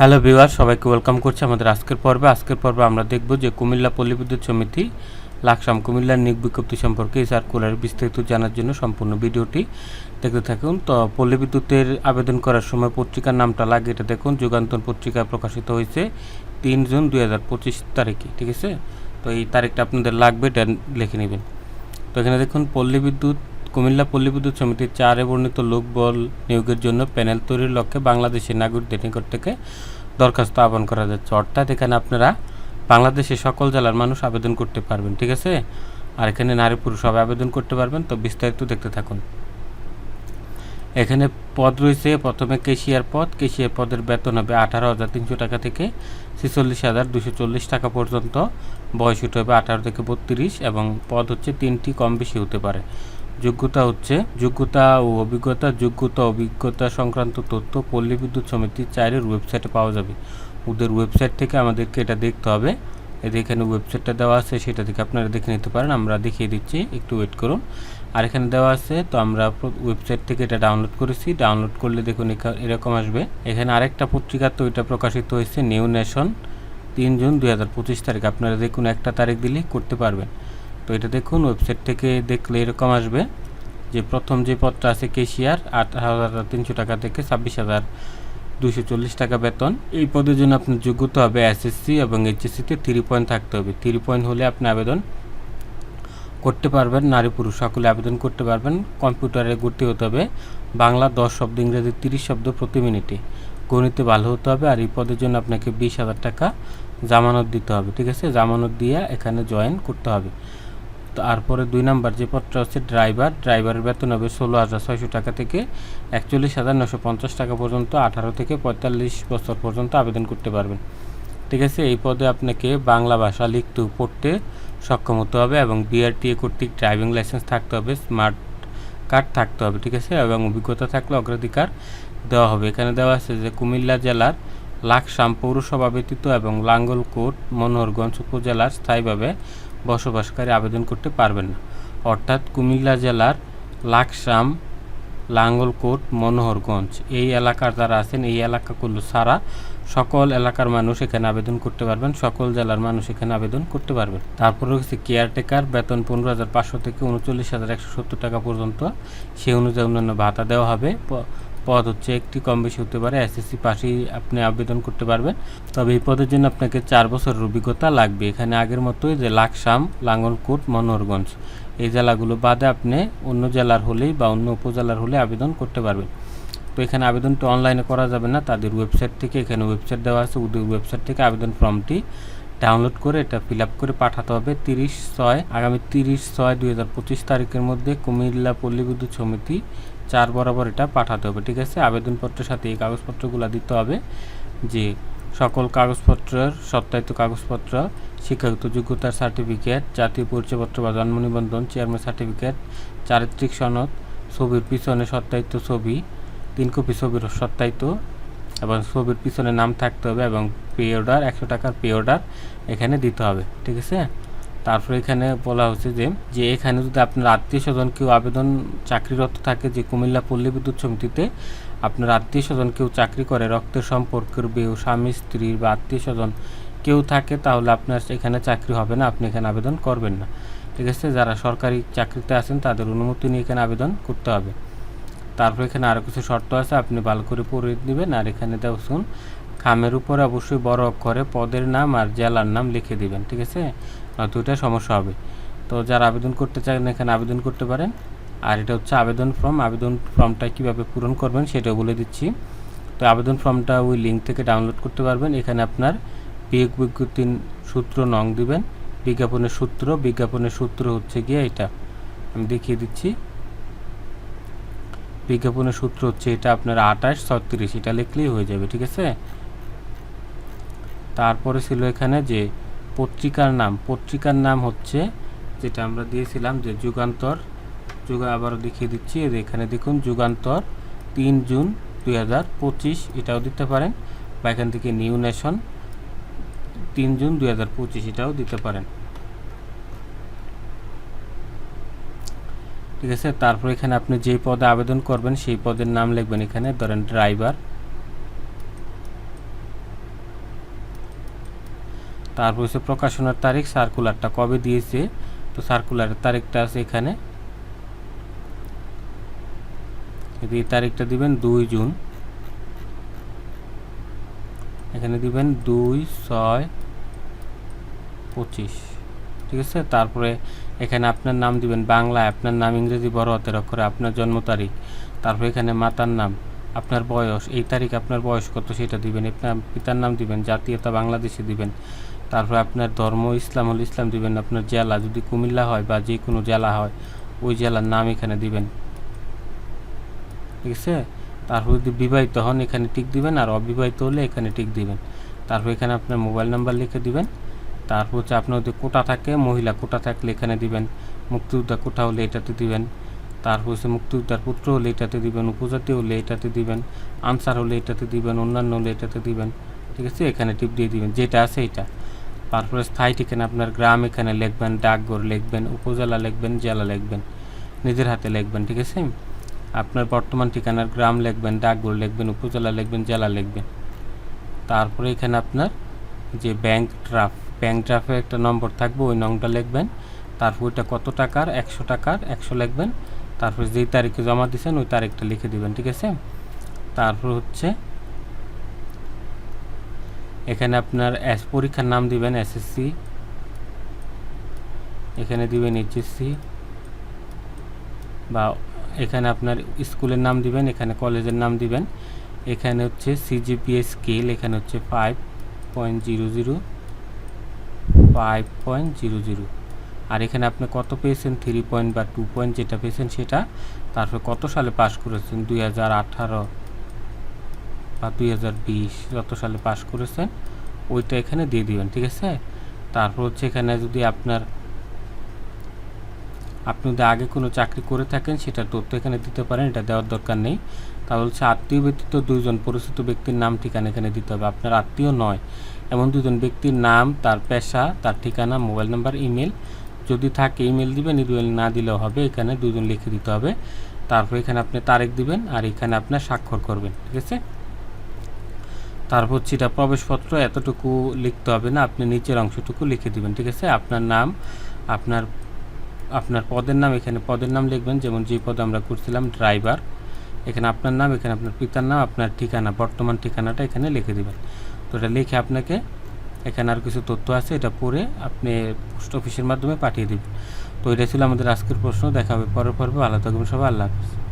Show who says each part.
Speaker 1: Hello viewer সবাইকে welcome করছি আমাদের আজকের পর্বে। আজকের পর্বে আমরা দেখব যে কুমিল্লা পল্লী বিদ্যুৎ সমিতি, লাকসাম কুমিল্লার নিয়োগ বিজ্ঞপ্তি সম্পর্কে এই সার্কুলার বিস্তারিত জানার জন্য সম্পূর্ণ ভিডিওটি দেখতে থাকুন। তো পল্লী বিদ্যুতের আবেদন করার সময় পত্রিকার নামটা লাগে এটা দেখুন। যুগান্তর পত্রিকায় প্রকাশিত হয়েছে তিন জুন দুই হাজার পঁচিশ তারিখে, ঠিক আছে? তো এই তারিখটা আপনাদের লাগবে এটা লিখে নেবেন। তো এখানে দেখুন পল্লী বিদ্যুৎ কুমিল্লা পল্লী বিদ্যুৎ সমিতির চারে বর্ণিত লোকবল নিয়োগের জন্য প্যানেল তৈরির লক্ষ্যে বাংলাদেশের নাগরিকদের নিকট থেকে দরখাস্ত আহ্বান করা যাচ্ছে। অর্থাৎ এখানে আপনারা বাংলাদেশের সকল জেলার মানুষ আবেদন করতে পারবেন, ঠিক আছে? আর এখানে নারী পুরুষ সবাই আবেদন করতে পারবেন, তো বিস্তারিত দেখতে থাকুন। এখানে পদ রয়েছে, প্রথমে কেশিয়ার পদ। কেশিয়ার পদের বেতন হবে আঠারো হাজার তিনশো টাকা থেকে ছেচল্লিশ হাজার দুশো চল্লিশ টাকা পর্যন্ত। বয়স উঠে হবে আঠারো থেকে বত্রিশ এবং পদ হচ্ছে তিনটি কম বেশি হতে পারে। যোগ্যতা হচ্ছে যোগ্যতা ও অভিজ্ঞতা, যোগ্যতা, অভিজ্ঞতা সংক্রান্ত তথ্য, পল্লী বিদ্যুৎ সমিতির চাইরের ওয়েবসাইটে পাওয়া যাবে। ওদের ওয়েবসাইট থেকে আমাদেরকে এটা দেখতে হবে। এদের এখানে ওয়েবসাইটটা দেওয়া আছে, সেটা থেকে আপনারা দেখে নিতে পারেন। আমরা দেখিয়ে দিচ্ছি, একটু ওয়েট করুন। আর এখানে দেওয়া আছে, তো আমরা ওয়েবসাইট থেকে এটা ডাউনলোড করেছি। ডাউনলোড করলে দেখুন এরকম আসবে। এখানে আরেকটা পত্রিকা তো এটা প্রকাশিত হয়েছে নিউ নেশন তিন জুন দুই হাজার পঁচিশ তারিখ। আপনারা দেখুন একটা তারিখ দিলেই করতে পারবেন। তো এটা দেখুন ওয়েবসাইট থেকে দেখলে এরকম আসবে যে প্রথম যে পদটা আছে কেশিয়ার, আট হাজার তিনশো টাকা থেকে ছাব্বিশ হাজার দুশো চল্লিশ টাকা বেতন। এই পদের জন্য আপনার যোগ্যতা হবে এসএসসি এবং এইচএসসিতে থ্রি পয়েন্ট থাকতে হবে। থ্রি পয়েন্ট হলে আপনি আবেদন করতে পারবেন, নারী পুরুষ সকলে আবেদন করতে পারবেন, কম্পিউটারে গতি হতে হবে, বাংলা দশ শব্দ, ইংরেজি তিরিশ শব্দ প্রতি মিনিটে। গণিতে ভালো হতে হবে আর এই পদের জন্য আপনাকে বিশ হাজার টাকা জামানত দিতে হবে, ঠিক আছে? জামানত দিয়ে এখানে জয়েন করতে হবে। তারপরে দুই নাম্বার যে পদটা হচ্ছে ড্রাইভার, ড্রাইভারের বেতন হবে ষোলো হাজার ছয়শো টাকা থেকে একচল্লিশ হাজার নশো পঞ্চাশ টাকা পর্যন্ত, আঠারো থেকে পঁয়তাল্লিশ বছর পর্যন্ত আবেদন করতে পারবেন। ঠিক আছে, এই পদে আপনাকে বাংলা ভাষা লিখতে পড়তে সক্ষম হতে হবে এবং বিআরটিএ কর্তৃক ড্রাইভিং লাইসেন্স থাকতে হবে, স্মার্ট কার্ড থাকতে হবে, ঠিক আছে, এবং অভিজ্ঞতা থাকলে অগ্রাধিকার দেওয়া হবে। এখানে দেওয়া আছে যে কুমিল্লা জেলার লাকসাম পৌরসভা ব্যতীত এবং লাঙ্গলকোট মনোহরগঞ্জ উপজেলার স্থায়ীভাবে বসবাসকারী আবেদন করতে পারবেন না। অর্থাৎ কুমিল্লা জেলার লাকসাম, লাঙ্গলকোট, মনোহরগঞ্জ এই এলাকার যারা আছেন, এই এলাকাগুলো ছাড়া সকল এলাকার মানুষ এখানে আবেদন করতে পারবেন, সকল জেলার মানুষ এখানে আবেদন করতে পারবেন। তারপর হচ্ছে কেয়ারটেকার, বেতন পনেরো হাজার পাঁচশো থেকে উনচল্লিশ হাজার একশো সত্তর টাকা পর্যন্ত। সেই অনুযায়ী অন্যান্য ভাতা দেওয়া হবে। পদ হচ্ছে একটি, কম বেশি হতে পারে। এসএসসি পাশেই আপনি আবেদন করতে পারবেন। তবে এই পদের জন্য আপনাকে চার বছরের অভিজ্ঞতা লাগবে। এখানে আগের মতোই যে লাকসাম, লাঙ্গলকোট মনোহরগঞ্জ এই জেলাগুলো বাদে আপনি অন্য জেলার হলেই বা অন্য উপজেলার হলে আবেদন করতে পারবেন। তো এখানে আবেদনটা অনলাইনে করা যাবে না। তাদের ওয়েবসাইট থেকে এখানে ওয়েবসাইট দেওয়া আছে। ওদের ওয়েবসাইট থেকে আবেদন ফর্মটি ডাউনলোড করে এটা ফিল করে পাঠাতে হবে। তিরিশ ছয়, আগামী তিরিশ ছয় দুই তারিখের মধ্যে কুমিল্লা পল্লী বিদ্যুৎ সমিতি চার বরাবর এটা পাঠাতে হবে, ঠিক আছে? আবেদনপত্রের সাথে এই কাগজপত্রগুলো দিতে হবে যে সকল কাগজপত্রের, সত্যায়িত কাগজপত্র, শিক্ষাগত যোগ্যতার সার্টিফিকেট, জাতীয় পরিচয়পত্র বা জন্ম নিবন্ধন, চেয়ারম্যান সার্টিফিকেট, চারিত্রিক সনদ, ছবির পিছনে সত্যায়িত ছবি, তিন কপি ছবির সত্যায়িত এবং ছবির পিছনে নাম থাকতে হবে এবং পে অর্ডার, একশো টাকার পে অর্ডার এখানে দিতে হবে, ঠিক আছে? তারপরে এখানে বলা হচ্ছে যে যে এখানে যদি আপনার আত্মীয় স্বজন কেউ আবেদন চাকরিরত থাকে যে কুমিল্লা পল্লী বিদ্যুৎ সমিতিতে, আপনার আত্মীয় স্বজন কেউ চাকরি করে, রক্তের সম্পর্কের বেউ, স্বামী স্ত্রীর বা আত্মীয় স্বজন কেউ থাকে, তাহলে আপনার এখানে চাকরি হবে না, আপনি এখানে আবেদন করবেন না। ঠিক আছে? যারা সরকারি চাকরিতে আছেন, তাদের অনুমতি নিয়ে এখানে আবেদন করতে হবে। তারপর এখানে আরও কিছু শর্ত আছে, আপনি ভালো করে পড়ে নেবেন, আর এখানে দেখুন, খামের উপরে অবশ্যই বড় অক্ষরে পদের নাম আর জেলার নাম লিখে দিবেন। ঠিক আছে? নয়তো এটা সমস্যা হবে। তো যারা আবেদন করতে চান, এখানে আবেদন করতে পারেন। আর এটা হচ্ছে আবেদন ফর্ম। আবেদন ফর্মটা কীভাবে পূরণ করবেন সেটাও বলে দিচ্ছি। তো আবেদন ফর্মটা ওই লিঙ্ক থেকে ডাউনলোড করতে পারবেন। এখানে আপনার বিয়োগ বিজ্ঞপ্তির সূত্র নং দিবেন। বিজ্ঞাপনের সূত্র। বিজ্ঞাপনের সূত্র হচ্ছে গিয়ে এটা। আমি দেখিয়ে দিচ্ছি। বিজ্ঞাপনের সূত্র হচ্ছে এটা আপনার আঠাশ, ছত্রিশ। এটা লিখলেই হয়ে যাবে, ঠিক আছে? তারপরে ছিল এখানে যে পত্রিকার নাম। পত্রিকার নাম হচ্ছে, যেটা আমরা দিয়েছিলাম যে যুগান্তর। যুগ আবারও দেখিয়ে দিচ্ছি এখানে দেখুন, যুগান্তর, তিন জুন দুই হাজার পঁচিশ, এটাও দিতে পারেন। বা এখান থেকে নিউ নেশন, তিন জুন দুই হাজার পঁচিশ, এটাও দিতে পারেন। ঠিক আছে? তারপর এখানে আপনি যেই পদে আবেদন করবেন, সেই পদের নাম লিখবেন এখানে। ধরেন, ড্রাইভার। তারপর হচ্ছে প্রকাশনার তারিখ সার্কুলারটা কবে দিয়েছে? তো সার্কুলারের তারিখটা আছে এখানে। এই তারিখটা দিবেন দুই জুন। এখানে দিবেন দুই, ছয়, পঁচিশ। ঠিক আছে? তারপরে এখানে আপনার নাম দিবেন বাংলা, আপনার নাম ইংরেজি বড় হাতের অক্ষরে, আপনার জন্ম তারিখ। তারপরে এখানে মাতার নাম, আপনার বয়স, এই তারিখ আপনার বয়স কত সেটা দিবেন। আপনার পিতার নাম দিবেন, জাতীয়তা বাংলাদেশে দিবেন। তারপরে আপনার ধর্ম, ইসলাম হলে ইসলাম দিবেন, আপনার জেলা যদি কুমিল্লা হয় বা যে কোনো জেলা হয়, ওই জেলার নাম এখানে দিবেন। ঠিক আছে? তারপর যদি বিবাহিত হন, এখানে টিক দিবেন আর অবিবাহিত হলে এখানে টিক দিবেন। তারপর এখানে আপনার মোবাইল নাম্বার লিখে দিবেন। তারপর হচ্ছে আপনার যদি কোটা থাকে, মহিলা কোটা থাকলে এখানে দিবেন। মুক্তিযোদ্ধা কোটা হলে এটাতে দিবেন। তারপর হচ্ছে মুক্তিযোদ্ধার পুত্র হলে এটাতে দিবেন, উপজাতি হলে এটাতে দিবেন, আনসার হলে এটাতে দিবেন, অন্যান্য হলে এটাতে দিবেন। ঠিক আছে? এখানে টিপ দিয়ে দিবেন। যেটা আছে এটা তারপরে স্থায়ী ঠিকানা আপনার গ্রাম, এখানে লিখবেন, ডাকঘর লিখবেন, উপজেলা লিখবেন, জেলা লিখবেন, নিজের হাতে লিখবেন, ঠিক আছে? আপনার বর্তমান ঠিকানার গ্রাম লিখবেন, ডাকঘর লিখবেন, উপজেলা লিখবেন, জেলা লিখবেন। তারপরে এখানে আপনার যে ব্যাংক ড্রাফট ব্যাংক ড্রাফে একটা নম্বর থাকবে, ওই নংটা লিখবেন। তারপর ওইটা কত টাকার? একশো টাকার, একশো লিখবেন। তারপর যেই তারিখে জমা দিয়েছেন, ওই তারিখটা লিখে দিবেন, ঠিক আছে? তারপর হচ্ছে এখানে আপনার এস পরীক্ষার নাম দিবেন এসএসসি এখানে দিবেন এইচএসসি বা এখানে আপনার স্কুলের নাম দিবেন, এখানে কলেজের নাম দিবেন। এখানে হচ্ছে সিজিপিএ স্কেল এখানে হচ্ছে five point zero zero five point zero zero আর এখানে আপনি কত পেয়েছেন? থ্রি পয়েন্ট বা টু পয়েন্ট যেটা পেয়েছেন সেটা, তারপর কত সালে পাস করেছেন? দুই হাজার আঠারো। বা দুই হাজার বিশ যত সালে পাস করেছেন, ওইটা এখানে দিয়ে দিবেন, ঠিক আছে? তারপর হচ্ছে এখানে যদি আপনার, আপনি যদি আগে কোনো চাকরি করে থাকেন সেটা তথ্য এখানে দিতে পারেন, এটা দেওয়ার দরকার নেই। তাহলে হচ্ছে আত্মীয় ব্যতীত দুইজন পরিচিত ব্যক্তির নাম, ঠিকানা এখানে দিতে হবে। আপনার আত্মীয় নয়, এমন দুজন ব্যক্তির নাম, তার পেশা, তার ঠিকানা, মোবাইল নাম্বার, ইমেল। যদি থাকে, ইমেল দিবেন, ইমেল না দিলেও হবে, এখানে দুজন লিখে দিতে হবে। তারপর এখানে আপনি তারিখ দিবেন, আর এখানে আপনার স্বাক্ষর করবেন, ঠিক আছে? তারপর এটা প্রবেশপত্র এতটুকু লিখতে হবে না, আপনি নিচের অংশটুকু লিখে দিবেন, ঠিক আছে? আপনার নাম, আপনার আপনার পদের নাম, এখানে পদের নাম লিখবেন, যেমন যে পদ আমরা করছিলাম ড্রাইভার, এখানে আপনার নাম, এখানে আপনার পিতার নাম, আপনার ঠিকানা, বর্তমান ঠিকানাটা এখানে লিখে দিবেন। তো এটা লিখে আপনাকে, এখানে আর কিছু তথ্য আছে, এটা পড়ে আপনি পোস্ট অফিসের মাধ্যমে পাঠিয়ে দিবেন। তো এটা ছিল আমাদের আজকের প্রশ্ন, দেখা হবে পরের পর্বে আলাদা থাকবেন সবাই, আল্লাহ হাফিজ।